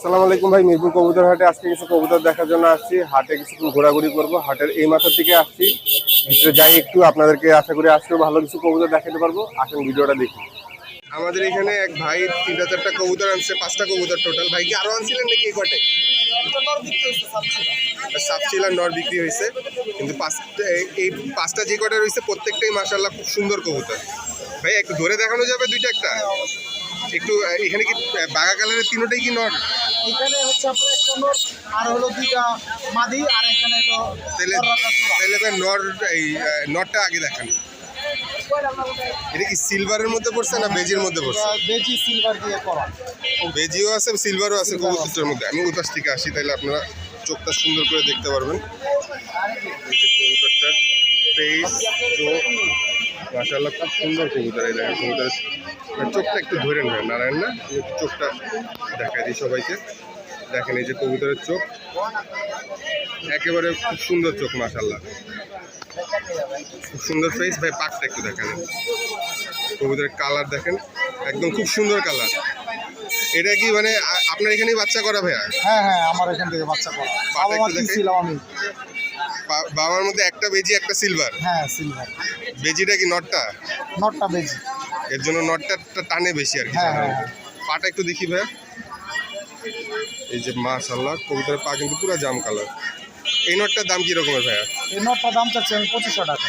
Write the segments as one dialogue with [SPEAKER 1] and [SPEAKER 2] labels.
[SPEAKER 1] আসসালামু আলাইকুম ভাই, মিরপুর কবুতর হাটে আজকে কিছু কবুতর দেখার জন্য আসছি। হাটে কিছু ঘোরাঘুরি করব, হাটের এই মাথার দিকে আসছি। ভিতরে যাই একটু, আপনাদেরকে আশা করি আজকেও ভালো কিছু কবুতর দেখাতে পারব। আসেন ভিডিওটা দেখি। আমাদের এখানে এক ভাই তিনটা চারটা কবুতর আনছে, পাঁচটা কবুতর টোটাল ভাই, কি আরও আনছিলেন নাকি এই কটে সাপচিলা নর বিক্রি হয়েছে। কিন্তু পাঁচটা, এই পাঁচটা যে কটা রয়েছে, প্রত্যেকটাই মাসাল্লাহ খুব সুন্দর কবুতর। ভাই, একটু ধরে দেখানো যাবে দুইটা একটা? একটু এখানে কি বাঘা কালারের তিনোটাই কি নট?
[SPEAKER 2] এখানে হচ্ছে আপনার একটা নট আর হলো দুইটা মাদি আর এখানে হলো
[SPEAKER 1] তাহলে। তাহলে ভাই নর এই নটটা আগে দেখান। এটা কি সিলভারের মধ্যে পড়ছে না বেজির মধ্যে পড়ছে?
[SPEAKER 2] বেজি সিলভার দিয়ে করা।
[SPEAKER 1] বেজিও আছে সিলভারও আছে কবুতরের মধ্যে। আমি উপাস থেকে আসি তাহলে আপনারা চোখটা সুন্দর করে দেখতে পারবেন। কবুতরটার ফেস চোখ। মাশাআল্লাহ খুব সুন্দর কবুতর এই দেখেন কবুতরের মানে চোখটা একটু ধরে নেবেন নারায়ণ না? একটু চোখটা দেখাই দিই সবাইকে। দেখেন এই যে কবুতরের চোখ। একেবারে খুব সুন্দর চোখ মাশাআল্লাহ। খুব সুন্দর ফেস ভাই পাকটা একটু দেখেন। কবুতরের কালার দেখেন। একদম খুব সুন্দর কালার এটা কি মানে আপনার এখানেই বাচ্চা করা ভাইয়া?
[SPEAKER 2] হ্যাঁ হ্যাঁ আমার এখান থেকে বাচ্চা করা। বাবা মা
[SPEAKER 1] দেখে।
[SPEAKER 2] আমি?
[SPEAKER 1] বাবার মধ্যে একটা বেজি একটা সিলভার
[SPEAKER 2] হ্যাঁ সিলভার
[SPEAKER 1] বেজিটা কি নটটা?
[SPEAKER 2] নটটা বেজি।
[SPEAKER 1] এর জন্য নটটা টানে বেশি আর কি
[SPEAKER 2] হ্যাঁ, হ্যাঁ।
[SPEAKER 1] পাটা একটু দেখি ভাই। এই যে মাশাল্লাহ কবুতরের পা কিন্তু পুরো জাম কালার। এই নটটার দাম কি রকমের ভাইয়া?
[SPEAKER 2] এই নটটার দাম চাচ্ছি আমি পঁচিশশো টাকা।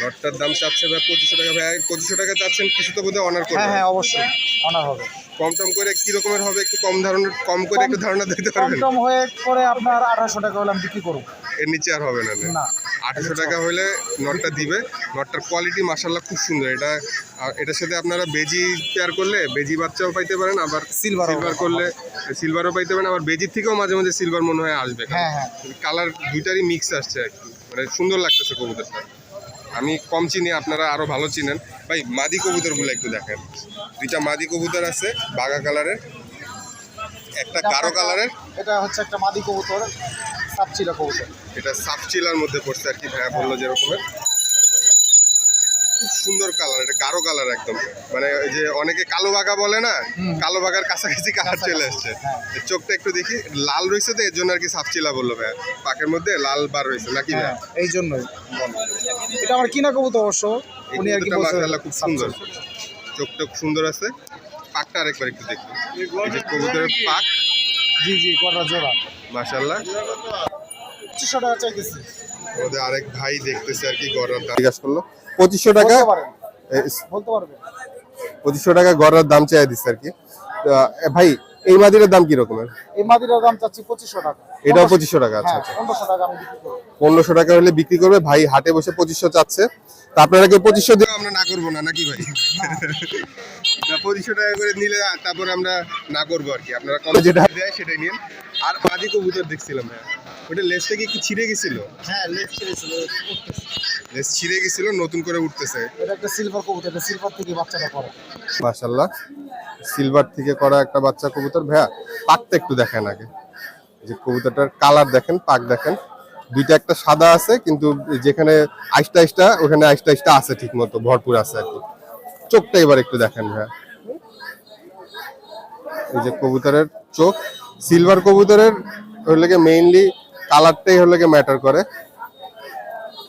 [SPEAKER 1] নটটার দাম চাচ্ছে ভাই পঁচিশশো টাকা। ভাইয়া পঁচিশশো টাকা চাচ্ছেন কিছু তো বোধহয় অনার
[SPEAKER 2] হ্যাঁ
[SPEAKER 1] করবেন
[SPEAKER 2] হ্যাঁ অবশ্যই অনার হবে।
[SPEAKER 1] কম টম করে কি রকমের হবে? একটু কম ধারণা কম করে একটু ধারণা দিতে পারবেন?
[SPEAKER 2] টম হয়ে করে আপনার আঠারোশো টাকা হলে আমি বিক্রি করব।
[SPEAKER 1] এর নিচে আর হবে না না? টাকা হলে নটটা দিবে। নটটার কোয়ালিটি মাসাল্লাহ খুব সুন্দর। এটা এটার সাথে আপনারা বেজি পেয়ার করলে বেজি বাচ্চাও পাইতে পারেন আবার
[SPEAKER 2] ও
[SPEAKER 1] সিলভার করলে সিলভারও পাইতে পারেন আবার বেজির থেকেও মাঝে মাঝে সিলভার মনে হয় আসবে।
[SPEAKER 2] হ্যাঁ হ্যাঁ।
[SPEAKER 1] কালার দুইটারই মিক্স আসছে আর কি। মানে সুন্দর লাগতেছে কবুতরটা। আমি কম চিনি আপনারা আরও ভালো চিনেন। ভাই মাদি কবুতরগুলো একটু দেখেন। দুইটা মাদি কবুতর আছে বাঘা কালারের। একটা গাঢ় কালারের।
[SPEAKER 2] এটা হচ্ছে একটা মাদি কবুতর সাপচিলা কবুতর।
[SPEAKER 1] এটা সাপচিলার মধ্যে পড়ছে আর কি ভাইয়া বলল যেরকমের। খুব সুন্দর কালার এটা গাঢ় কালার একদম। মানে ওই যে অনেকে কালো বাঘা বলে না কালো বাঘার কাছাকাছি কালার চলে আসছে।
[SPEAKER 2] হ্যাঁ।
[SPEAKER 1] চোখটা একটু দেখি লাল রয়েছে তো এর জন্য আর কি সাপচিলা বলল ভাইয়া। পাকের মধ্যে লাল বার রয়েছে নাকি ভাইয়া?
[SPEAKER 2] হ্যাঁ এই জন্যই। এটা আমার কিনা কবুতর অবশ্য উনি আর কি
[SPEAKER 1] খুব সুন্দর। চোখটা খুব সুন্দর আছে। পাকটা আরেকবার একটু দেখি। এই যে কবুতরের পাক।
[SPEAKER 2] জি জি কটা জোড়া।
[SPEAKER 1] মাশাআল্লাহ।
[SPEAKER 2] পঁচিশশো টাকা চাইতেছি।
[SPEAKER 1] আমাদের আরেক ভাই দেখতেছে আর কি গড়ার দাম জিজ্ঞাসা করল? পঁচিশশো টাকা পঁচিশশো টাকা গড়ার দাম চাই দিচ্ছে আর কি। ভাই এই মাদিরের দাম কি রকমের?
[SPEAKER 2] এই মাদিটার দাম চাচ্ছি পঁচিশশো টাকা।
[SPEAKER 1] এটাও পঁচিশশো টাকা আচ্ছা
[SPEAKER 2] হ্যাঁ
[SPEAKER 1] আচ্ছা।
[SPEAKER 2] পনেরোশো টাকা আমি বিক্রি করব।
[SPEAKER 1] পনেরোশো টাকা হলে বিক্রি করবে ভাই হাটে বসে পঁচিশশো চাচ্ছে। তা আপনারা কেউ পঁচিশশো দিয়ে আমরা না করব না নাকি ভাই? না। পঁচিশশো টাকা করে নিলে তারপরে আমরা না করব আর কি। আপনারা কম যেটা দেয় সেটাই নিন। আর মাদি কবুতর দেখছিলাম ভাই। ওটা লেজটা কি একটু ছিঁড়ে গেছিল?
[SPEAKER 2] হ্যাঁ লেফট ছেড়েছিল
[SPEAKER 1] লেজ ছিঁড়ে গেছিল নতুন করে উঠতেছে।
[SPEAKER 2] এটা একটা সিলভার কবুতর এটা সিলভার থেকে বাচ্চাটা করে।
[SPEAKER 1] মাশাল্লাহ সিলভার থেকে করা একটা বাচ্চা কবুতর। ভাইয়া পাকটা একটু দেখেন আগে। যে কবুতরটার কালার দেখেন পাক দেখেন। দুইটা একটা সাদা আছে কিন্তু যেখানে আইসটা আইসটা ওখানে আইসটা আইসটা আছে ঠিক মতো ভরপুর আছে আর কি। চোখটা এবার একটু দেখেন ভাইয়া। এই যে কবুতরের চোখ সিলভার কবুতরের হলে মেইনলি কালারটাই হলে ম্যাটার করে।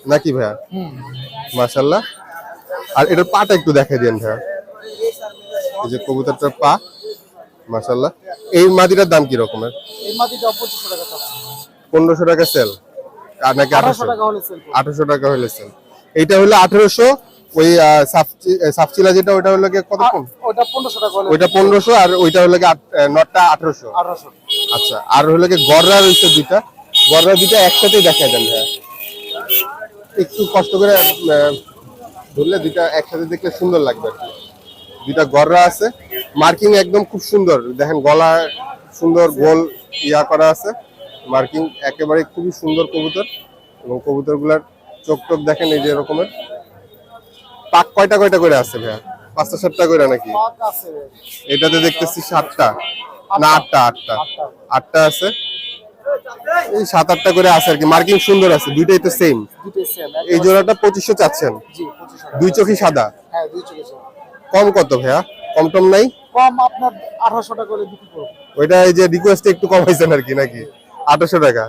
[SPEAKER 1] নাকি ভাইয়া? মাশাল্লাহ আর এটার পাটা একটু দেখাই দেন ভাইয়া। এই যে কবুতরটার পা মাশাল্লাহ এই মাদিটার দাম কি রকমের?
[SPEAKER 2] এই মাদিটা পঁচিশশো টাকা চাচ্ছি
[SPEAKER 1] পনেরোশো টাকা সেল আর নাকি
[SPEAKER 2] আঠারোশো?
[SPEAKER 1] আঠারোশো
[SPEAKER 2] টাকা হলে সেল করব।
[SPEAKER 1] আঠারোশো টাকা হলে সেল এইটা হলো আঠারোশো ওই আহ, সাফচি- সাফচিলা যেটা ওটা হলো কত কম
[SPEAKER 2] ওটা পনেরোশো টাকা হলে
[SPEAKER 1] ওইটা পনেরোশো আর ওইটা হলো নটটা আঠারোশো।
[SPEAKER 2] আঠারোশো।
[SPEAKER 1] আচ্ছা আর হলো গররা রয়েছে দুইটা। গররা দুটা একসাথেই দেখা দেন ভাইয়া একটু কষ্ট করে ধরলে দুইটা একসাথে দেখলে সুন্দর লাগবে আর কি। দুইটা গররা আছে। মার্কিং একদম খুব সুন্দর। দেখেন গলা সুন্দর গোল ইয়া করা আছে। মার্কিং একেবারে খুবই সুন্দর কবুতর। এবং কবুতরগুলার চোখ টোক দেখেন এই যে এরকমের। পাক কয়টা কয়টা করে আছে ভাইয়া? পাঁচটা সাতটা করে নাকি? এটাতে দেখতেছি সাতটা। না আটটা। আটটা।
[SPEAKER 2] আটটা
[SPEAKER 1] আছে। এই সাত আটটা করে আছে আর কি। মার্কিং সুন্দর আছে দুইটাই তো সেম এই জোড়াটা পঁচিশশো চাচ্ছেন।
[SPEAKER 2] টাকা
[SPEAKER 1] দুই চোখই সাদা।
[SPEAKER 2] হ্যাঁ
[SPEAKER 1] কম কত ভাইয়া? কম টম নাই?
[SPEAKER 2] কম আপনার আঠারোশো টাকা হলে বিক্রি করব।
[SPEAKER 1] ওইটা এই যে রিকোয়েস্টে একটু কমাইছেন আর কি নাকি? আঠাশশো টাকা।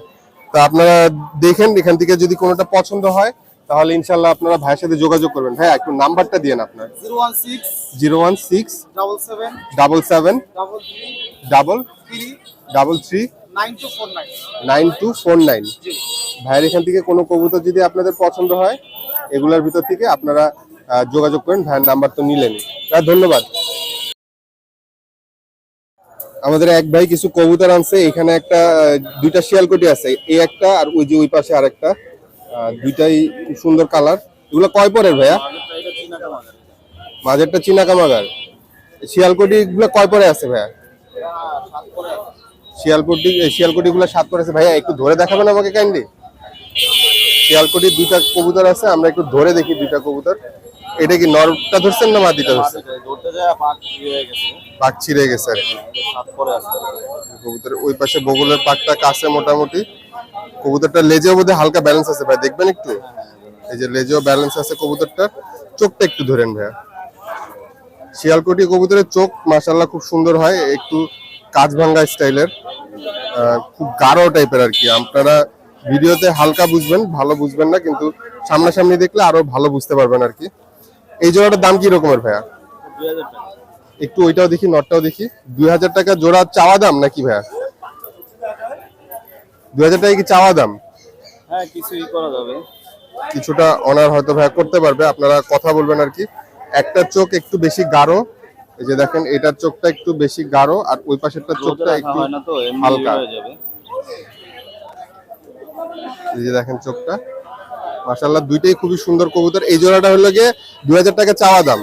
[SPEAKER 1] তো আপনারা দেখেন এখান থেকে যদি কোনোটা পছন্দ হয় তাহলে ইনশাল্লাহ আপনারা ভাইয়ের সাথে যোগাযোগ করবেন। একটু নাম্বারটা দিয়েন আপনার।
[SPEAKER 2] Zero one six double seven
[SPEAKER 1] double seven
[SPEAKER 2] double three nine two four nine.
[SPEAKER 1] ভাইয়ের এখান থেকে কোনো কবুতর যদি আপনাদের পছন্দ হয় এগুলোর ভিতর থেকে আপনারা যোগাযোগ করেন ভাইয়ের নাম্বার তো ভাইয়া, ধন্যবাদ। আমাদের এক ভাই কিছু কবুতর আনছে এখানে একটা দুইটা শিয়ালকুটি আছে এই একটা আর ওই যে ওই পাশে আরেকটা আহ, দুইটাই সুন্দর কালার। এগুলো কয় পরের ভাইয়া? মাঝেরটা চীনা কামাগার শিয়ালকুটি গুলো কয় পরে আছে ভাইয়া? শিয়ালকুটি শিয়ালকুটি গুলো সাত পরে আছে ভাইয়া একটু ধরে দেখাবেন আমাকে কাইন্ডলি শিয়ালকুটির দুইটা কবুতর আছে আমরা একটু ধরে দেখি দুইটা কবুতর। এটা কি নরটা ধরছেন না মাদিটা ধরছেন?
[SPEAKER 3] পাক হয়ে
[SPEAKER 1] ছিঁড়ে গেছে আর। কবুতর ওই পাশে বগলের পাকটা কাছে মোটামুটি। কবুতরটা লেজেও বোধহয় হালকা ব্যালেন্স আছে ভাই দেখবেন একটু? এই যে লেজেও ব্যালেন্স আছে কবুতরটা চোখটা একটু ধরেন ভাইয়া। শিয়ালকুটি কবুতরের চোখ মাশাল্লাহ খুব সুন্দর হয়। একটু কাজ ভাঙ্গা স্টাইলের খুব গাঢ় টাইপের আর কি। আপনারা ভিডিওতে হালকা বুঝবেন ভালো বুঝবেন না কিন্তু সামনাসামনি দেখলে আরও ভালো বুঝতে পারবেন আর কি। এই জোড়াটার দাম কি রকমের ভাইয়া? একটু ওইটাও দেখি নটটাও দেখি। দুই হাজার টাকা জোড়া চাওয়া দাম নাকি ভাইয়া? দুই হাজার টাকা কি চাওয়া দাম?
[SPEAKER 3] হ্যাঁ কিছুই করা যাবে।
[SPEAKER 1] কিছুটা অনার হয়তো ভাইয়া করতে পারবে আপনারা কথা বলবেন আর কি। একটা চোখ একটু বেশি গাঢ় এই যে দেখেন এটার চোখটা একটু বেশি গাঢ় আর ওই পাশেরটা
[SPEAKER 3] রোদে
[SPEAKER 1] চোখটা একটু হালকা। এই যে দেখেন চোখটা। মাশাল্লাহ দুইটাই খুবই সুন্দর কবুতর। এই জোড়াটা হলো গিয়ে দুই হাজার টাকা চাওয়া দাম।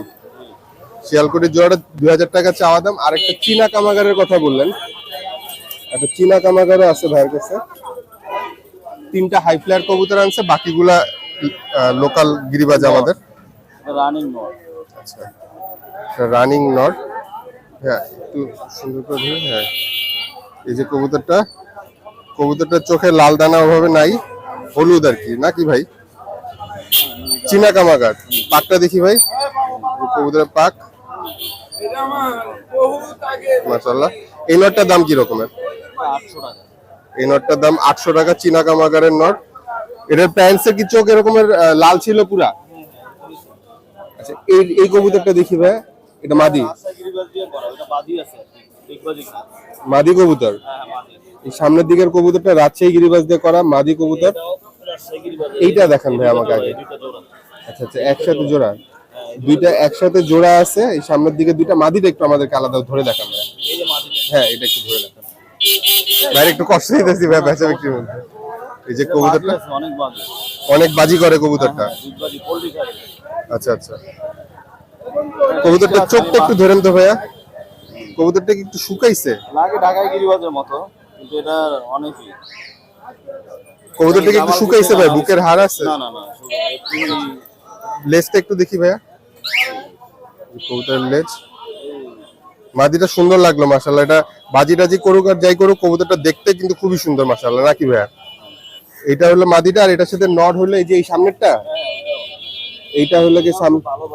[SPEAKER 1] শিয়ালকুটির জোড়াটা দুই হাজার টাকা চাওয়া দাম। আর একটা চীনা কামাগারের কথা বললেন। একটা চীনা কামাগারও আছে ভাইয়ের কাছে। তিনটা হাই ফ্লায়ার কবুতর আনছে বাকিগুলা লোকাল গিরিবাজ আমাদের।
[SPEAKER 3] রানিং
[SPEAKER 1] আচ্ছা। Running not. হ্যাঁ একটু সুন্দর করে ধরে হ্যাঁ। এই যে কবুতরটা কবুতরটার চোখে লাল দানা ওভাবে নাই হলুদ আর কি নাকি ভাই? চীনা কামাগার পাকটা দেখি ভাই। কবুতরের পাক। মাশাল্লাহ এই নটটার দাম কি রকমের?
[SPEAKER 3] আটশো টাকা।
[SPEAKER 1] এই নটটার দাম আটশো টাকা চীনা কামাগারের নট। এটার প্যান্টসের কি চোখ এরকমের লাল ছিল পুরা? আচ্ছা এই এই কবুতরটা দেখি ভাই। এটা মাদি।
[SPEAKER 3] না।
[SPEAKER 1] মাদি কবুতর?
[SPEAKER 3] হ্যাঁ হ্যাঁ
[SPEAKER 1] এই সামনের দিকের কবুতরটা রাজশাহী গিরিবাজ দিয়ে করা মাদি কবুতর। এইটা দেখান ভাই আমাকে আগে। আচ্ছা আচ্ছা একসাথে জোড়া। দুইটা একসাথে জোড়া আছে এই সামনের দিকে দুইটা মাদিটা একটু আমাদেরকে আলাদা ধরে দেখান ভাই। হ্যাঁ এটা একটু ধরে দেখান। ভাই একটু কষ্ট দিতেছি ভাই বেচা বিক্রির মধ্যে। এই যে কবুতরটা।
[SPEAKER 3] অনেক
[SPEAKER 1] বাজি। করে কবুতরটা। আচ্ছা আচ্ছা। কবুতরটা চোখটা একটু ধরেন তো ভাইয়া। কবুতরটা কি একটু শুকাইছে?
[SPEAKER 3] লাগে ঢাকায় গিরিবাজের মতো কিন্তু এটা অনেকই।
[SPEAKER 1] কবুতরটা কি একটু শুকাইছে ভাই? বুকের হাড় আছে?
[SPEAKER 3] না না না
[SPEAKER 1] লেজটা একটু দেখি ভাইয়া। কবুতরের লেজ। মাদিটা সুন্দর লাগল মাশাল্লাহ এটা বাজি টাজি করুক আর যাই করুক কবুতরটা দেখতে কিন্তু খুবই সুন্দর মাশাল্লাহ নাকি ভাইয়া? এটা হলো মাদিটা আর এটার সাথে নট হলো এই যে এই সামনেরটা? এইটা হলো গিয়ে সামনে
[SPEAKER 3] ভালো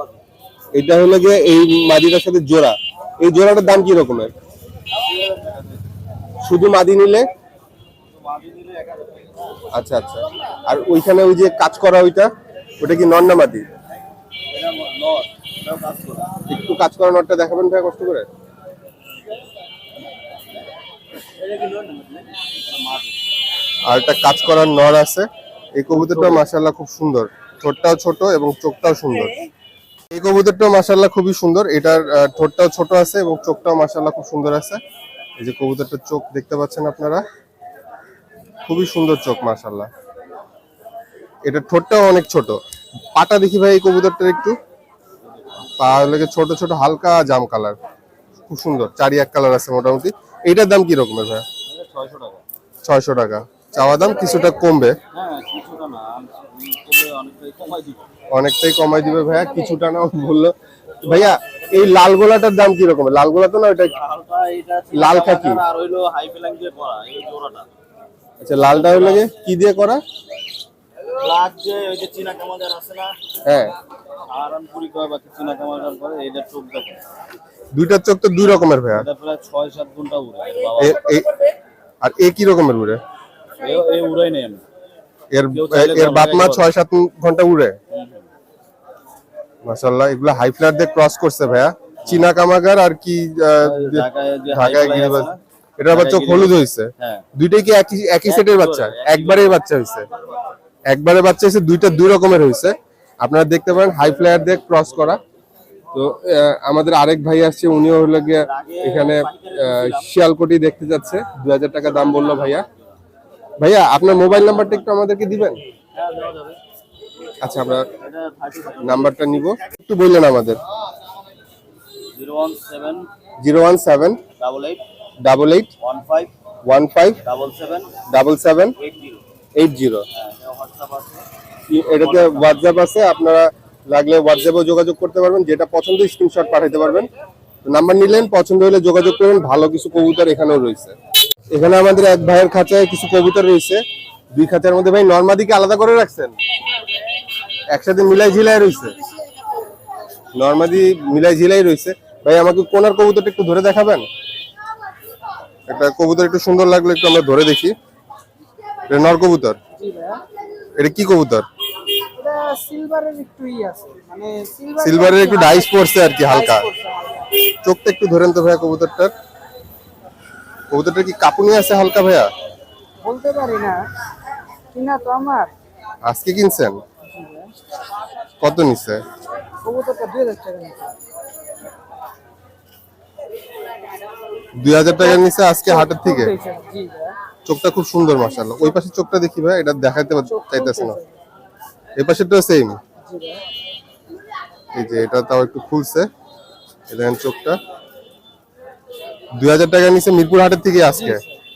[SPEAKER 1] এটা হলো গিয়ে এই মাদিটার সাথে জোড়া। এই জোড়াটার দাম কি রকমের? শুধু মাদি নিলে? আচ্ছা আচ্ছা। আর ওইখানে ওই যে কাজ করা ওইটা ওটা কি নন্না মাদি? একটু কাজ করা নটটা দেখাবেন ভাই কষ্ট করে? আর একটা কাজ করার নর আছে। এই কবুতরটা মাশাল্লাহ খুব সুন্দর। ঠোঁটটাও ছোট এবং চোখটাও সুন্দর। এই কবুতরটাও মাশাল্লাহ খুবই সুন্দর। এটার ঠোঁটটাও ছোট আছে এবং চোখটাও মাশাল্লাহ খুব সুন্দর আছে। এই যে কবুতরটার চোখ দেখতে পাচ্ছেন আপনারা? খুবই সুন্দর চোখ মাশাল্লাহ এটা ঠোঁটটাও অনেক ছোট। পাটা দেখি ভাই এই কবুতরটার একটু। পা হলে ছোট ছোট, হালকা জাম কালার। খুব সুন্দর চারি এক কালার আছে মোটামুটি। এইটার দাম কি রকমের ভাই?
[SPEAKER 3] ছয়শো টাকা।
[SPEAKER 1] চাওয়া দাম কিছুটা কমবে।
[SPEAKER 3] হ্যাঁ না। অনেকটাই কমাই দিব
[SPEAKER 1] ভাইয়া কিছুটা না বলল ভাইয়া এই লাল গোলাটার দাম কি রকমের লাল গোলা তো না ওটা লাল খাকি।
[SPEAKER 3] আর হইল হাই ফেলাং দিয়ে করা এই জোড়াটা।
[SPEAKER 1] আচ্ছা লালটা হলো গিয়ে কি দিয়ে করা?
[SPEAKER 3] যে ওই যে চীনা কামাজার আছে না?
[SPEAKER 1] হ্যাঁ।
[SPEAKER 3] আরামপুরি কয় বা চীনা কামাজার করে এইটা চোখ দেখে
[SPEAKER 1] দুইটার চোখ তো দুই রকমের ভাইয়া।
[SPEAKER 3] এটা প্রায় ছয় সাত ঘণ্টা উড়ে
[SPEAKER 1] আর এ কি রকমের উড়ে?
[SPEAKER 3] এ উড়াই নেই আমি।
[SPEAKER 1] এর এর
[SPEAKER 3] তো
[SPEAKER 1] বাপ মা ছয় সাত ঘণ্টা উড়ে। মাশাল্লাহ এগুলো হাই ফ্লার দিয়ে ক্রস করছে ভাইয়া। চীনা কামাগার আর কি
[SPEAKER 3] ঢাকায়
[SPEAKER 1] গিরিবাজ এটা আবার চোখ হলুদ। হয়েছে।
[SPEAKER 3] হ্যাঁ।
[SPEAKER 1] দুইটাই কি একই একই সেটের বাচ্চা? একবারে বাচ্চা হয়েছে। একবারে বাচ্চা হয়েছে দুইটা দুই রকমের হয়েছে। আপনারা দেখতে পারেন হাই ফ্লায়ার দিয়ে ক্রস করা। তো আমাদের আরেক ভাই আসছে উনিও হলো গিয়ে এখানে শিয়ালকোটি দেখতে যাচ্ছে। দু হাজার টাকা দাম বলল ভাইয়া। ভাইয়া, আপনার মোবাইল নাম্বারটা একটু আমাদেরকে দিবেন? আচ্ছা আমরা নাম্বারটা নিব। একটু বললেন আমাদের।
[SPEAKER 3] Zero one seven double eight one five double seven eight zero.
[SPEAKER 1] এটাতে হোয়াটসঅ্যাপ আছে, আপনারা লাগলে হোয়াটসঅ্যাপে যোগাযোগ করতে পারবেন, যেটা পছন্দ স্ক্রিনশট পাঠাতে পারবেন। নাম্বার নিলেন, পছন্দ হলে যোগাযোগ করবেন ভালো কিছু কবুতর এখানেও রয়েছে। এখানে আমাদের এক ভাইয়ের খাঁচায় কিছু কবুতর রয়েছে। দুই খাঁচার মধ্যে ভাই নর্মাদিকে আলাদা করে রাখছেন? একসাথে মিলাই ঝিলাই রয়েছে? নর্মাদি মিলাই ঝিলাই রয়েছে। ভাই আমাকে কোনার কবুতরটা একটু ধরে দেখাবেন? একটা কবুতর একটু সুন্দর লাগল একটু আমরা ধরে দেখি। এটা নর কবুতর? এটা কি কবুতর?
[SPEAKER 2] সিলভারের একটু আছে। মানে
[SPEAKER 1] ডাইস পড়ছে আর কি হালকা। চোখটা একটু ধরেন তো ভাইয়া কবুতরটার। কবুতরটার কি কাপুনি আছে হালকা ভাইয়া?
[SPEAKER 2] বলতে পারি না। কিনা তো আমার।
[SPEAKER 1] আজকে কিনছেন? কত নিছে?
[SPEAKER 2] কবুতরটা দুই হাজার টাকা নিচ্ছে
[SPEAKER 1] দুই হাজার টাকা নিছে আজকে হাটের থেকে?
[SPEAKER 2] জি
[SPEAKER 1] চোখটা খুব সুন্দর মাসাল্লাহ ওই পাশে চোখটা দেখি ভাই এটা দেখাইতে চাইতেছে না। এই পাশেরটাও সেম এই যে এটা তাও একটু খুলছে। এই দেখেন চোখটা। দুই হাজার টাকা নিছে মিরপুর হাটের থেকে আজকে।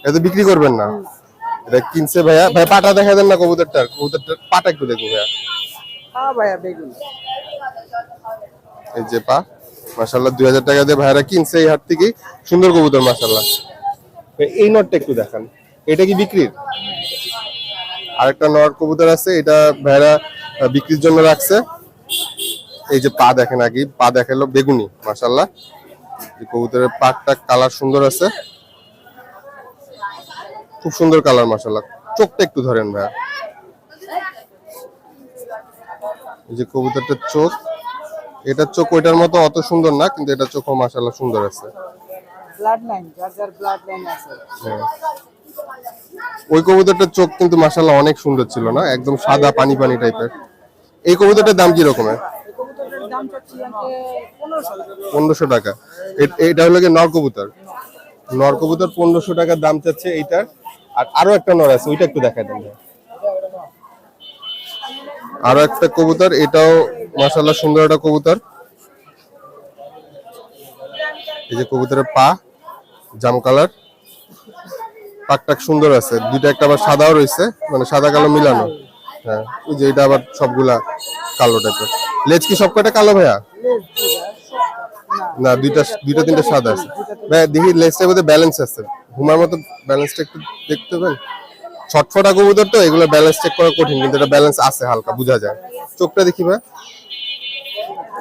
[SPEAKER 1] এটা বিক্রি করবেন না। এটা কিনছে ভাইয়া। ভাই পাটা দেখা দেন না কবুতরটার কবুতরটার পাটা একটু দেখো ভাইয়া।
[SPEAKER 2] ভাইয়া বেগুন।
[SPEAKER 1] এই যে পা। মাসাল্লাহ দুই হাজার টাকা দিয়ে ভাইরা কিনছে এই হাট থেকে সুন্দর কবুতর মাসাল্লাহ এই নটটা একটু দেখান। এটা কি বিক্রির? আরেকটা নর কবুতর আছে এটা ভাইরা বিক্রির জন্য রাখছে। এই যে পা দেখেন আগে পা দেখাল বেগুনি মাসাল্লাহ কবুতরের পাটটা কালার সুন্দর আছে। খুব সুন্দর কালার মাসাল্লাহ চোখটা একটু ধরেন ভাইয়া। এই যে কবুতরটার চোখ এটার চোখ ওইটার মতো অত সুন্দর না কিন্তু এটার চোখও মাসাল্লাহ সুন্দর আছে। হ্যাঁ। ওই কবুতরটার চোখ কিন্তু মাসাল্লাহ অনেক সুন্দর ছিল না? একদম সাদা পানি পানি টাইপের এই কবুতরটার দাম কি রকমের
[SPEAKER 2] এই কবুতরটার দাম চাচ্ছি আমাকে পনেরোশো টাকা।
[SPEAKER 1] এটা হলো গিয়ে নর কবুতর। নর কবুতর পনেরোশো টাকা দাম চাচ্ছে এইটার। আর আরও একটা নর আছে, ওইটা একটু দেখা দেন। আরও একটা কবুতর, এটাও মাসাল্লাহ সুন্দর একটা কবুতর। এই যে কবুতরের পা, জাম কালার। পাকটাক সুন্দর আছে, দুইটা একটা আবার সাদাও রয়েছে মানে সাদা কালো মিলানো। হ্যাঁ ওই যে এটা আবার সবগুলা কালো টাইপের লেজ কি সব কয়টা কালো ভাইয়া?
[SPEAKER 2] ভাইয়া না,
[SPEAKER 1] দুইটা দুইটা, তিনটা সাদা আছে। ভাই দেখি লেজটার মধ্যে ব্যালেন্স আছে। ঘুমার মতো ব্যালেন্সটা একটু দেখতে পাবেন ছটফটা কবুতর তো, এগুলো ব্যালেন্স চেক করা কঠিন, কিন্তু এটা ব্যালেন্স আছে হালকা, বোঝা যায়। চোখটা দেখি ভাই।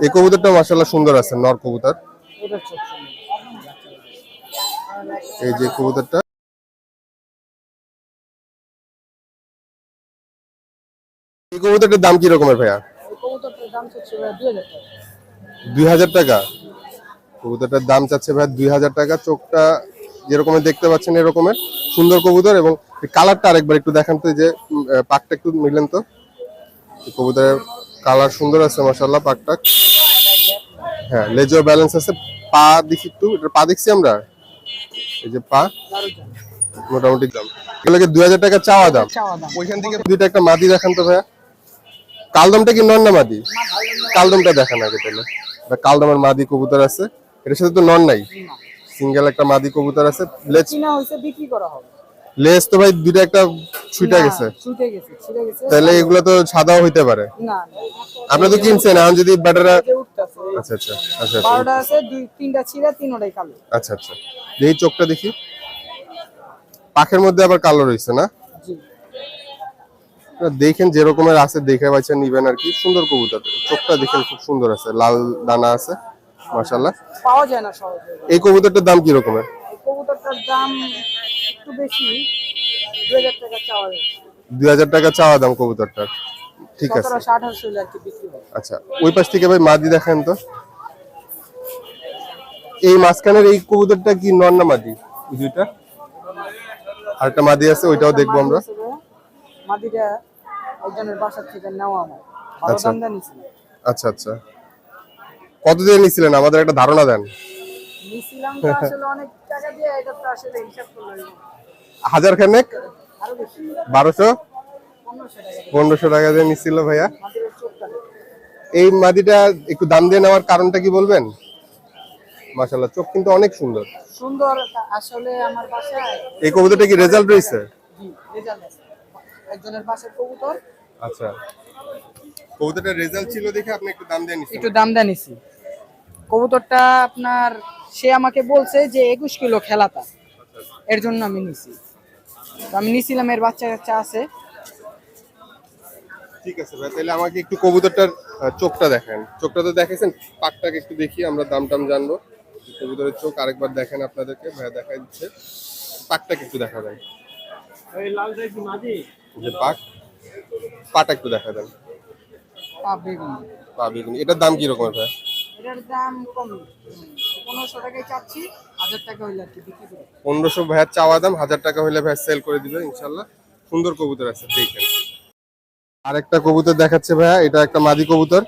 [SPEAKER 1] এই কবুতরটা মাসাল্লাহ সুন্দর আছে, নর কবুতর। এই যে কবুতরটা। এই কবুতরটার দাম কি রকমের ভাইয়া?
[SPEAKER 2] কবুতরটার দাম চাচ্ছি ভাইয়া দুই হাজার টাকা।
[SPEAKER 1] দুই হাজার টাকা? কবুতরটার দাম চাচ্ছে ভাই দুই হাজার টাকা। চোখটা যেরকমের দেখতে পাচ্ছেন এরকমের সুন্দর কবুতর এবং কালারটা আরেকবার একটু দেখান তো এই যে পাকটা একটু মিলেন তো। কবুতরের কালার সুন্দর আছে মাসাল্লাহ পাকটা। হ্যাঁ লেজও ব্যালেন্স আছে। পা দেখি একটু এটা পা দেখছি আমরা? এই যে পা মোটামুটি দাম। এগুলোকে দুই হাজার টাকা চাওয়া দাম।
[SPEAKER 2] চাওয়া দাম।
[SPEAKER 1] ওইখান থেকে দুইটা একটা মাদি দেখান তো ভাইয়া। কালদমটা কি নন না মাদি? কালদমটা দেখান আগে তাহলে। কালদমের মাদি কবুতর আছে। এটার সাথে তো নন নাই। সিঙ্গেল একটা মাদি কবুতর আছে। লেজ
[SPEAKER 2] বিক্রি করা হবে।
[SPEAKER 1] লেজ তো ভাই দুইটা একটা ছুটে গেছে।
[SPEAKER 2] ছুটে গেছে ছুটে গেছে।
[SPEAKER 1] তাহলে এগুলো তো সাদাও হইতে পারে।
[SPEAKER 2] না
[SPEAKER 1] আপনি তো কিনছেন এখন যদি ব্যাটারা আচ্ছা আচ্ছা আচ্ছা আচ্ছা।
[SPEAKER 2] বারোটা আছে দুই তিনটা ছিঁড়া তিনোটাই কালো।
[SPEAKER 1] আচ্ছা আচ্ছা। দেখি চোখটা দেখি। পাখের মধ্যে আবার কালো রয়েছে না? আপনারা দেখেন যে রকমের আছে দেখে পাচ্ছেন নিবেন আর কি। সুন্দর কবুতর। চোখটা দেখেন খুব সুন্দর আছে লাল দানা আছে মাশাল্লাহ
[SPEAKER 4] পাওয়া যায় না সহজে।
[SPEAKER 1] এই কবুতরটার দাম কি রকমের?
[SPEAKER 4] এই কবুতরটার দাম একটু বেশি দুই হাজার টাকা চাওয়া
[SPEAKER 1] দুই হাজার টাকা চাওয়া দাম কবুতরটার। ঠিক আছে।
[SPEAKER 4] হয়।
[SPEAKER 1] আচ্ছা ওই পাশ থেকে ভাই মাদি দেখেন তো। এই মাঝখানের এই কবুতরটা কি নর না মাদি? দুইটা? আরেকটা মাদি আছে ওইটাও দেখব আমরা।
[SPEAKER 4] মাদিটা একজনের বাসার থেকে নেওয়া আমার ভালো
[SPEAKER 1] আচ্ছা।
[SPEAKER 4] দাম জানিয়েছিল
[SPEAKER 1] আচ্ছা আচ্ছা। কত দিয়ে নিছিলেন? আমাদের একটা ধারণা দেন।
[SPEAKER 4] নিয়েছিলাম তো আসলে অনেক টাকা দিয়ে এটা তো আসলে হিসাব করলে
[SPEAKER 1] হাজার খানেক?
[SPEAKER 4] আরও বেশি।
[SPEAKER 1] বারোশো?
[SPEAKER 4] পনেরোশো টাকা
[SPEAKER 1] পনেরোশো টাকা দিয়ে নিছিল ভাইয়া। এই মাদিটা একটু দাম দিয়ে নেওয়ার কারণটা কি বলবেন? মাশাল্লাহ চোখ কিন্তু অনেক সুন্দর।
[SPEAKER 4] সুন্দর আসলে আমার বাসায়
[SPEAKER 1] এই কবুতরটা কি রেজাল্ট রয়েছে?
[SPEAKER 4] জি রেজাল্ট আছে। একজনের বাসার কবুতর।
[SPEAKER 1] আচ্ছা। কবুতরটার রেজাল্ট ছিল দেখে আপনি একটু দাম দিয়ে নিছেন
[SPEAKER 4] একটু দাম জানিছি কবুতরটা আপনার সে আমাকে বলছে যে একুশ কিলো খেলাতা এর জন্য আমি নিছি। তো আমি নিছিলাম এর বাচ্চা কাচ্চা আছে।
[SPEAKER 1] ঠিক আছে ভাই তাহলে আমাকে একটু কবুতরটার চোখটা দেখেন। চোখটা তো দেখেছেন পাকটাকে একটু দেখি আমরা দাম টাম জানব। কবুতরের চোখ আরেকবার দেখেন আপনাদেরকে ভাইয়া দেখা দিচ্ছে। পাকটাকে একটু দেখা যায়। যে পাক পাটা একটু দেখা দেন।
[SPEAKER 4] পা বেগুনি
[SPEAKER 1] এটার দাম কি রকমের ভাই
[SPEAKER 4] এটার দাম কম। পনেরোশো টাকায় চাচ্ছি হাজার টাকা হইলে আর কি বিক্রি করি।
[SPEAKER 1] পনেরোশো ভাইয়ার চাওয়া দাম হাজার টাকা ভাইয়া সেল করে দিবে ইনশাল্লাহ। সুন্দর কবুতর আছে দেখেন। আরেকটা কবুতর দেখাচ্ছে ভাইয়া এটা একটা মাদি কবুতর।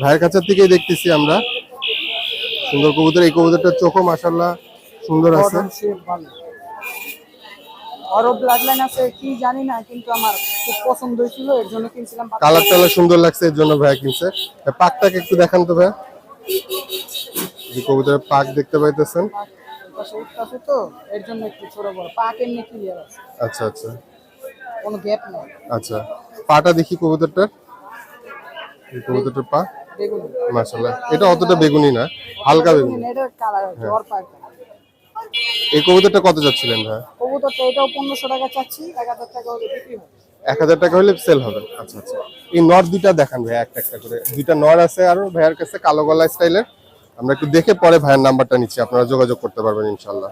[SPEAKER 1] ভাইয়ের কাছের থেকেই দেখতেছি আমরা। সুন্দর কবুতর এই কবুতরটার চোখও মাসাল্লাহ সুন্দর আছে।
[SPEAKER 4] আরও ব্লাড লাইন আছে কি জানি না কিন্তু আমার খুব পছন্দ হয়েছিল এর জন্য কিনছিলাম।
[SPEAKER 1] কালার টালার সুন্দর লাগছে এর জন্য ভাইয়া কিনছে। পাকটাকে একটু দেখান তো ভাইয়া। যে কবুতরের পাক দেখতে পাইতেছেন।
[SPEAKER 4] তো এর জন্য একটু ছোট বড়। পাক এমনি ক্লিয়ার আছে।
[SPEAKER 1] আচ্ছা আচ্ছা।
[SPEAKER 4] কোনো গ্যাপ নাই।
[SPEAKER 1] আচ্ছা পাটা দেখি কবুতরটার এই কবুতরটার পা।
[SPEAKER 4] বেগুনি।
[SPEAKER 1] মাসাল্লাহ এটা অতটা বেগুনি না হালকা বেগুনি
[SPEAKER 4] এটা কালার আছে ওর পাক।
[SPEAKER 1] এই কবুতরটা কত যাচ্ছিলেন ভাই?
[SPEAKER 4] কবুতরটা এটাও পনেরোশো টাকা চাচ্ছি এক হাজার টাকা হলে বিক্রি হবে।
[SPEAKER 1] এক হাজার টাকা হলে সেল হবে। আচ্ছা আচ্ছা। এই নর দুইটা দেখান ভাই একটা একটা করে। দুইটা নর আছে আর ভাইয়ার কাছে কালো গলা স্টাইলের আমরা একটু দেখে পরে ভাইয়ের নাম্বারটা নিচ্ছি আপনারা যোগাযোগ করতে পারবেন ইনশাল্লাহ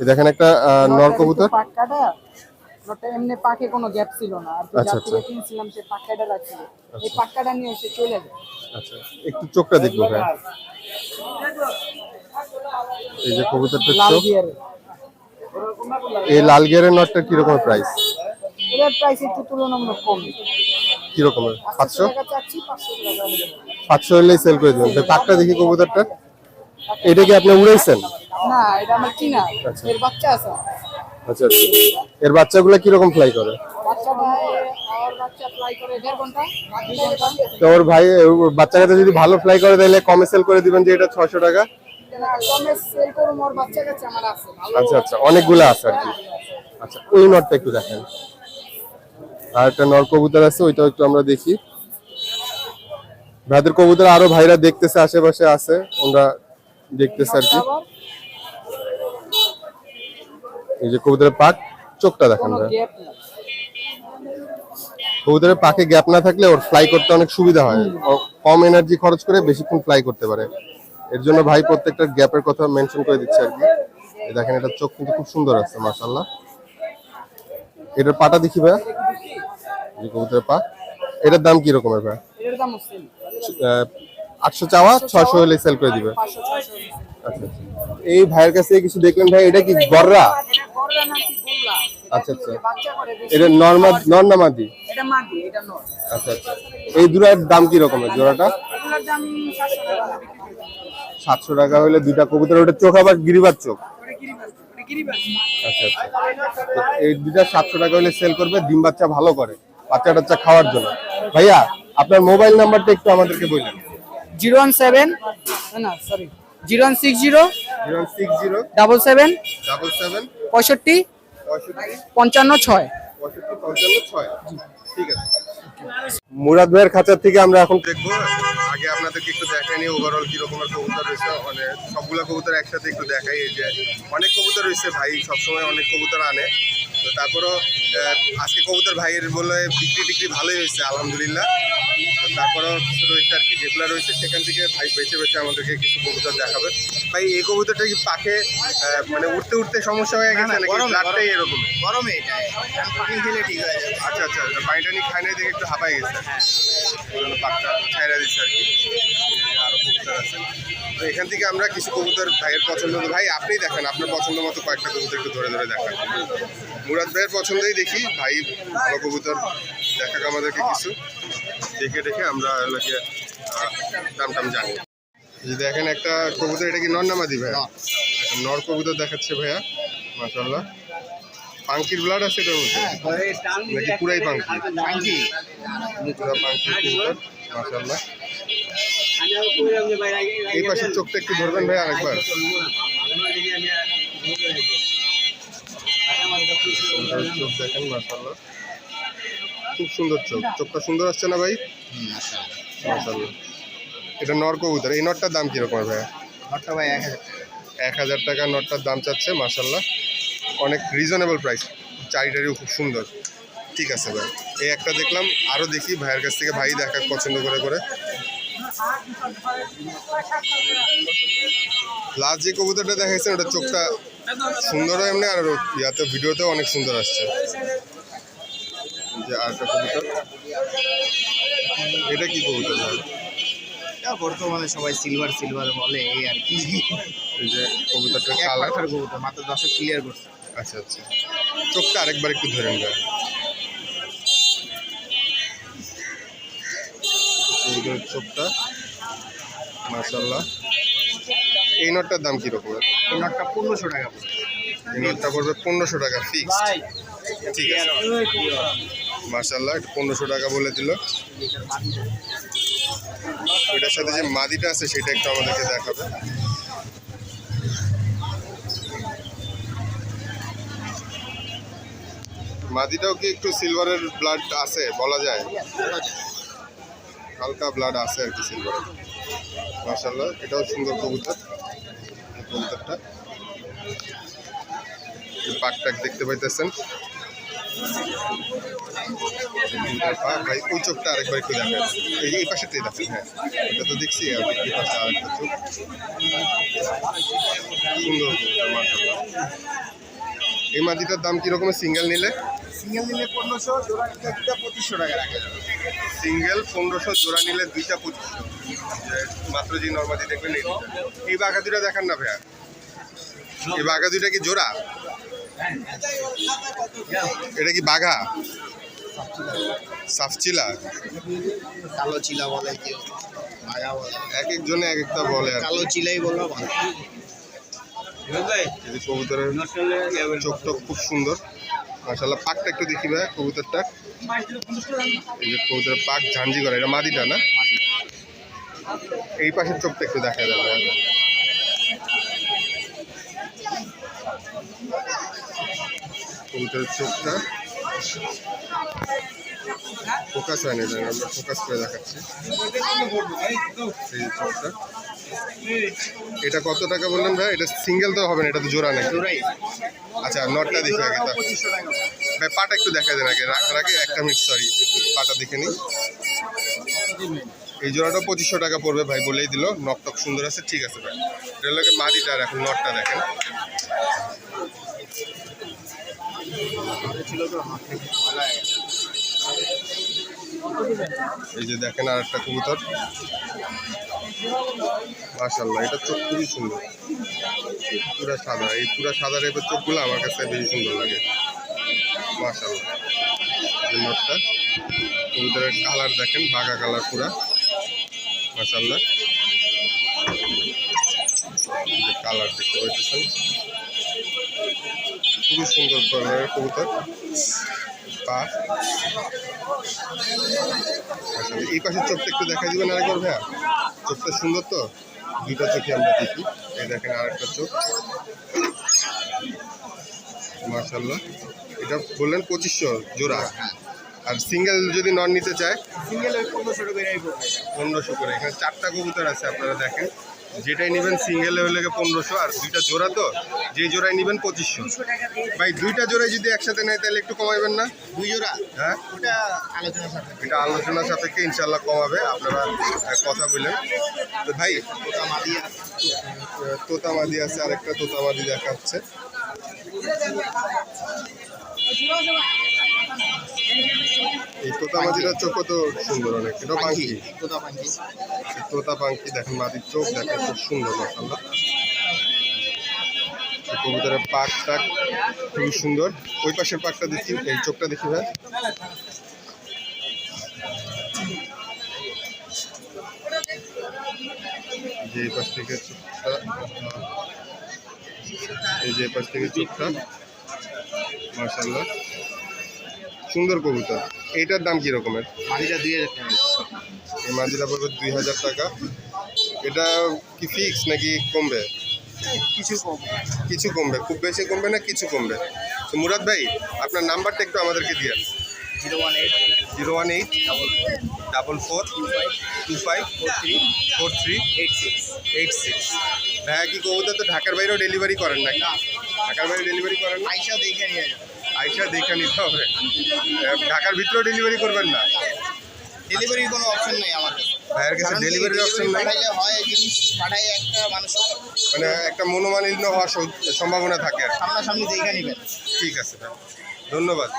[SPEAKER 1] এই দেখেন একটা নর কবুতর।
[SPEAKER 4] একটু পাক এমনি পাকে কোনো গ্যাপ ছিল না। আর
[SPEAKER 1] আচ্ছা, আচ্ছা।
[SPEAKER 4] কিনছিলাম সে পাক রাখছিল। এই পাক নিয়ে এসে চলে যায়।
[SPEAKER 1] আচ্ছা। একটু চোখটা দেখব ভাই। এই যে কবুতরটার
[SPEAKER 4] লাল
[SPEAKER 1] চোখ এই লাল গিয়ারের নটটা কিরকমের প্রাইস
[SPEAKER 4] এটার প্রাইস একটু তুলনামূলক কম। টাকা হলে দেবো।
[SPEAKER 1] সাতশো হলেই সেল করে দিবেন। ভাই, পাকটা দেখি কবুতরটা এটা কি আপনি উড়াইছেন?
[SPEAKER 4] না এটা আমার কিনা এর বাচ্চা আছে
[SPEAKER 1] আচ্ছা আচ্ছা। এর বাচ্চাগুলো কীরকম ফ্লাই করে?
[SPEAKER 4] বাচ্চাটা আর বাচ্চা ফ্লাই করে ঘণ্টা
[SPEAKER 1] তো ওর ভাই বাচ্চা কাছে যদি ভালো ফ্লাই করে তাহলে কমে সেল করে দিবেন যে এটা ছশো টাকা। আচ্ছা আচ্ছা অনেকগুলো আছে আর কি। আচ্ছা ওই নটটা একটু দেখেন। আর একটা নর কবুতর আছে, ওইটাও একটু আমরা দেখি। ভাইদের কবুতর আরও ভাইরা দেখতেছে, আশেপাশে আছে, ওরা দেখতেছে আর কি। এই যে কবুতরের পাক, চোখটা দেখেন কবুতরের পাকে গ্যাপ না থাকলে ওর ফ্লাই করতে অনেক সুবিধা হয়। কম এনার্জি খরচ করে বেশিক্ষণ ফ্লাই করতে পারে। এর জন্য ভাই প্রত্যেকটা গ্যাপের কথা মেনশন করে দিচ্ছে আর কি। এই দেখেন এটা চোখ কিন্তু খুব সুন্দর আছে মাশাল্লাহ এটার পাটা দেখি ভাই যে কবুতরের পা। এটার দাম কি রকমের ভাই আটশো চাওয়া ছশো হলে সেল করে দিবে।
[SPEAKER 4] ছয়শো
[SPEAKER 1] আচ্ছা। এই ভাইয়ের কাছে কিছু দেখলেন ভাই এটা কি গররা? আচ্ছা আচ্ছা। এটা নর্মাল নর্নামাদি
[SPEAKER 4] এটা মাদি? এটা নর।
[SPEAKER 1] আচ্ছা আচ্ছা। এই দুটার দাম কি রকমের জোড়াটা?
[SPEAKER 4] সাতশো টাকা হলে
[SPEAKER 1] দুইটা কবুতর ওটা চোখ আবার গিরিবার চোখ। আচ্ছা আচ্ছা। এই দুইটা সাতশো টাকা হলে সেল করবে ডিম বাচ্চা ভালো করে বাচ্চা টাচ্চা খাওয়ার জন্য। ভাইয়া আপনার মোবাইল নাম্বারটা একটু আমাদেরকে বললেন
[SPEAKER 4] জিরো ওয়ান সেভেন না sorry zero one six zero
[SPEAKER 1] zero one six zero
[SPEAKER 4] double seven
[SPEAKER 1] double seven
[SPEAKER 4] পঁয়ষট্টি পঞ্চান্ন ছয়।
[SPEAKER 1] পঁয়ষট্টি পঞ্চান্ন ছয়। ঠিক আছে। মুরাদ ভাইয়ের খাঁচার থেকে আমরা এখন দেখব আপনাদেরকে একটু দেখাই নি ওভারঅল কি রকমের কবুতর রয়েছে মানে সবগুলো কবুতর একসাথে একটু দেখাই এই যে অনেক কবুতর রয়েছে ভাই সবসময় অনেক কবুতর আনে। তো তারপরও আজকে কবুতর ভাইয়ের বলে বিক্রি টিক্রি ভালোই হয়েছে আলহামদুলিল্লাহ। তো তারপরও কিছু রয়েছে আর কি যেগুলো রয়েছে সেখান থেকে ভাই বেছে বেছে আমাদেরকে কিছু কবুতর দেখাবে। ভাই এই কবুতরটা কি পাখে মানে উঠতে উঠতে সমস্যা হয়ে গেছে নাকি? ব্লাডটাই এরকম।
[SPEAKER 2] গরমে এটা পানি খেলে ঠিক হয়ে যাবে।
[SPEAKER 1] আচ্ছা আচ্ছা আচ্ছা, পানিটা নিয়ে খাই না দেখে একটু হাঁপাই গেছে। ওই পাকটা ছাইরা দিচ্ছে আর কি। এই আরও কবুতর আছে। তো এখান থেকে আমরা কিছু কবুতর ভাইয়ের পছন্দ মতো ভাই আপনিই দেখেন আপনার পছন্দ মতো কয়েকটা কবুতর একটু ধরে ধরে দেখান। মুরাদ ভাইয়ের পছন্দই দেখি ভাই ভালো কবুতর দেখাক আমাদেরকে কিছু। দেখে দেখে আমরা এলাকে দাম টাম জানি। দেখেন একটা কবুতর এটা কি নর নামাদি ভাইয়া? নর। কবুতর দেখাচ্ছে ভাইয়া মাশাল্লাহ পাঙ্কির ব্লাড আছে এটার মধ্যে? নাকি পুরাই পাঙ্কি পুরা পাঙ্কি মাশাল্লাহ এই পাশের চোখটা একটু ধরবেন ভাই আরেকবার। কবুতরের চোখ দেখেন মাশাল্লাহ খুব সুন্দর চোখ। চোখটা সুন্দর আসছে না ভাই? মাশাল্লাহ এটা নর কবুতর। এই নটটার দাম কীরকম ভাইয়া?
[SPEAKER 2] ঘরটা ভাই এক হাজার
[SPEAKER 1] এক হাজার টাকা নটটার দাম চাচ্ছে মাশাল্লাহ অনেক রিজনেবল প্রাইস চারিটারিও খুব সুন্দর। ঠিক আছে ভাই। এই একটা দেখলাম আরও দেখি ভাইয়ের কাছ থেকে ভাই দেখা পছন্দ করে করে। লাস্ট যে কবুতরটা দেখাইছেন ওটা চোখটা সুন্দরও এমনি আর ইয়াতে ভিডিওতেও অনেক সুন্দর আসছে। যে আরেকটা কবুতর। এটা কি কবুতর ভাই?
[SPEAKER 2] বর্তমানে সবাই সিলভার সিলভার বলে এই আর কি।
[SPEAKER 1] এই যে কবুতরটার
[SPEAKER 2] এক
[SPEAKER 1] কালার
[SPEAKER 2] কবুতর মাত্র দশক ক্লিয়ার করছে।
[SPEAKER 1] আচ্ছা আচ্ছা। চোখটা আরেকবার একটু ধরে কবুতরের চোখটা মাশাল্লাহ এই নটটার দাম কি রকমের
[SPEAKER 2] এই নটটা পনেরোশো টাকা
[SPEAKER 1] এই নটটা পড়বে পনেরোশো টাকা ফিক্সড ঠিক আছে। মাশাল্লাহ এটা পনেরোশো টাকা বলে দিল। এটার সাথে যে মাদিটা আছে সেটা একটু আমাদেরকে দেখাবে। মাদিটাও কি একটু সিলভারের ব্লাড আছে, বলা যায়? হালকা ব্লাড আছে আর কি সিলভারের মাশাল্লাহ এটাও সুন্দর কবুতর, কবুতরটা। এই পাকটাক দেখতে পাইতেছেন। ভাই চোখটা এই দেখেন হ্যাঁ। এটা তো দেখছি এই পাশে মাদিটার দাম কীরকম, সিঙ্গেল নিলে?
[SPEAKER 2] সিঙ্গেল নিলে পনেরোশো জোড়া নিলে দুটা পঁচিশশো টাকা রাখা। যাবে
[SPEAKER 1] সিঙ্গেল পনেরোশো জোড়া নিলে দুইটা পঁচিশশো। মাত্র যে নর্মাদি দেখবেন এই বাঘা দুইটা দেখান না ভাইয়া। এই বাঘা দুইটা কি জোড়া? এটা কি বাঘা? সাফচিলা।
[SPEAKER 2] কালো চিলা বলে কেউ আগা বলে।
[SPEAKER 1] এক একজনে এক একটা বলে আর
[SPEAKER 2] কালো চিলাই বলল ভালো।
[SPEAKER 1] কবুতরের চোখ টোক খুব সুন্দর। মাশাল্লাহ পাকটা একটু দেখি ভাই, কবুতরটা। এই যে কবুতরের পাক ঝাঞ্জি করে এটা মাদিটা না? এই পাশের চোখটা একটু দেখা যাবে কবুতরের চোখটা। ফোকাস হয় না এটা আমরা ফোকাস করে দেখাচ্ছি। এই চোখটা। এটা কত টাকা বললেন ভাই? এটা সিঙ্গেল তো হবে না এটা তো জোড়া নাকি? আচ্ছা নটটা দেখি আগে তা ভাই পাটা একটু দেখা দেন আগে রাখার আগে একটা মিনিট সরি পাটা দেখে নিই। এই জোড়াটা পঁচিশশো টাকা পড়বে ভাই বলেই দিল। নকটক সুন্দর আছে ঠিক আছে ভাই। এটা লাগে মাদিটা আর এখন নটটা দেখেন। এই যে দেখেন আর একটা কবুতর। মাশাল্লাহ এটা চোখ খুবই সুন্দর। পুরা সাদা, এই পুরা সাদা টাইপের চোখগুলো আমার কাছে বেশি সুন্দর লাগে। নটটা কবুতরের কালার দেখেন বাঘা কালার পুরা। মাশাল্লাহ কালার দেখতে পাচ্ছেন। খুবই সুন্দর কালারের কবুতর। এই পাশের চোখটা একটু দেখা দিবেন আরেকবার ভাইয়া। চোখটা সুন্দর তো? দুইটা চোখে আমরা দেখি। এই দেখেন আরেকটা চোখ। মার্শাল্লাহ এটা বললেন পঁচিশশো জোড়া। আর সিঙ্গেল যদি নন নিতে চায়?
[SPEAKER 2] সিঙ্গেল পনেরোশো এটা।
[SPEAKER 1] পনেরোশো করে। এখানে চারটা কবুতর আছে আপনারা দেখেন। যেটাই নেবেন সিঙ্গেল হলে পনেরোশো আর দুইটা জোড়া তো যে জোড়াই নেবেন পঁচিশশো। ভাই দুইটা জোড়াই যদি একসাথে নেয় তাহলে একটু কমাবেন না?
[SPEAKER 2] দুই জোড়া?
[SPEAKER 1] হ্যাঁ?
[SPEAKER 2] ওটা আলোচনা সাথে
[SPEAKER 1] এটা আলোচনার সাপেক্ষে ইনশাল্লাহ কমাবে আপনারা কথা বলেন। তো ভাই তোতামাদি আছে। আরেকটা তোতামাদি দেখা এই তোতামাদিটার চোখ তো সুন্দর অনেক। এটা পাখি।
[SPEAKER 2] তোতা পাখি
[SPEAKER 1] তোতা পাখি দেখেন মাদির চোখ দেখেন খুব সুন্দর মাসাল্লাহ কবুতরের পাক টাক খুবই সুন্দর। ওই পাশের পাকটা দেখি এই চোখটা দেখি ভাই। যে পাশ থেকে চোখটা এই যে পাশ থেকে চোখটা মাসাল্লাহ সুন্দর কবুতর। এইটার দাম কি রকমের?
[SPEAKER 2] মাদিটা দুই হাজার টাকা।
[SPEAKER 1] এই মাঝিটা পড়বে দুই হাজার টাকা। এটা কি ফিক্স নাকি কমবে?
[SPEAKER 2] কিছু কম।
[SPEAKER 1] কিছু কমবে। খুব বেশি কমবে না কিছু কমবে? তো মুরাদ ভাই আপনার নাম্বারটা একটু আমাদেরকে দিয়ে
[SPEAKER 2] zero one eight
[SPEAKER 1] zero one eight double four two five four three four three
[SPEAKER 2] eight six.
[SPEAKER 1] Eight six. কি কবুতর তো ঢাকার বাইরেও ডেলিভারি করেন নাকি? ঢাকার বাইরে ডেলিভারি করেন
[SPEAKER 2] আইসা দেখে নিয়ে যাবে।
[SPEAKER 1] আইসা দেখে নিতে হবে। ঢাকার ভিতরেও ডেলিভারি করবেন না?
[SPEAKER 2] ডেলিভারির কোনো অপশন নেই আমার কাছে।
[SPEAKER 1] ভাইয়ের কাছে ডেলিভারির অপশন নাই?
[SPEAKER 2] হয় জিনিস পাঠাই একটা মানুষ
[SPEAKER 1] মানে একটা মনোমালিন্য হওয়ার সম্ভাবনা থাকে আর।
[SPEAKER 2] সামনাসামনি দেখে নেবেন।
[SPEAKER 1] ঠিক আছে ধন্যবাদ।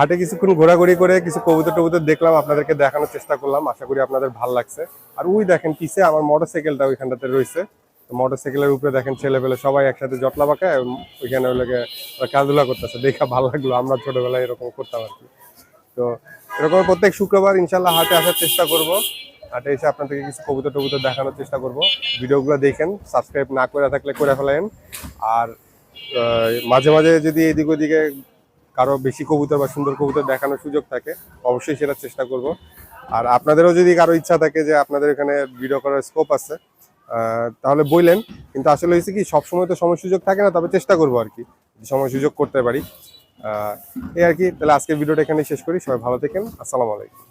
[SPEAKER 1] হাটে কিছুক্ষণ ঘোরাঘুরি করে কিছু কবুতর টবুতর দেখলাম, আপনাদেরকে দেখানোর চেষ্টা করলাম। আশা করি আপনাদের ভালো লাগছে। আর ওই দেখেন পিছে আমার মোটর সাইকেলটা ওইখানটাতে রয়েছে। মোটর সাইকেলের উপরে দেখেন ছেলে পেলে সবাই একসাথে জটলা পাকায় ওইখানে ওগুলোকে ওরা খেলাধুলা করতেছে। দেখা ভালো লাগল, আমরা ছোটবেলায় এরকম করতাম আর কি। তো এরকম প্রত্যেক শুক্রবার ইনশাল্লাহ হাটে আসার চেষ্টা করব। হাটে এসে আপনাদেরকে কিছু কবুতর টবুতর দেখানোর চেষ্টা করব। ভিডিওগুলো দেখেন সাবস্ক্রাইব না করে থাকলে করে ফেলেন। আর মাঝে মাঝে যদি এদিক ওদিকে কারও বেশি কবুতর বা সুন্দর কবুতর দেখানোর সুযোগ থাকে, অবশ্যই সেটা চেষ্টা করব। আর আপনাদেরও যদি কারও ইচ্ছা থাকে যে আপনাদের এখানে ভিডিও করার স্কোপ আছে তাহলে বললেন। কিন্তু আসলে হয়েছে কি, সবসময় তো সময় সুযোগ থাকে না, তবে চেষ্টা করব আর কি সময় সুযোগ করতে পারি। এই আর কি, তাহলে আজকের ভিডিওটা এখানে শেষ করি। সবাই ভালো থাকেন, আসসালামু আলাইকুম।